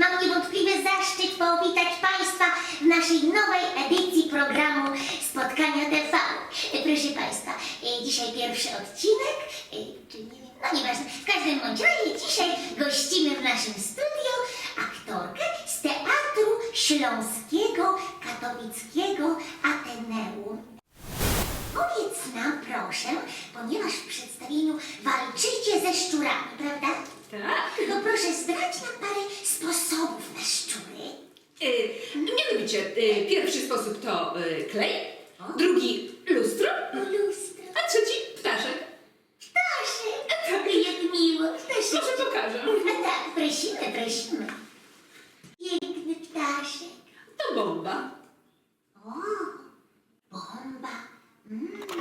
Mam niewątpliwy zaszczyt powitać Państwa w naszej nowej edycji programu Spotkania TV. Proszę Państwa, y, dzisiaj pierwszy odcinek, y, czy nie wiem, no nieważne, w każdym bądź razie dzisiaj gościmy w naszym studiu aktorkę z Teatru Śląskiego Katowickiego Ateneum. Powiedz nam proszę, ponieważ w przedstawieniu walczycie ze szczurami, prawda? Dlatego proszę zdradź nam parę sposobów na szczury. Y, mianowicie, y, pierwszy sposób to y, klej, O. drugi lustro, Lustro. a trzeci ptaszek. Ptaszek. E, tak. Jak miło. Ptaszek. Może pokażę. A tak, prosimy, prosimy. Piękny ptaszek. To bomba. O, bomba. Mm.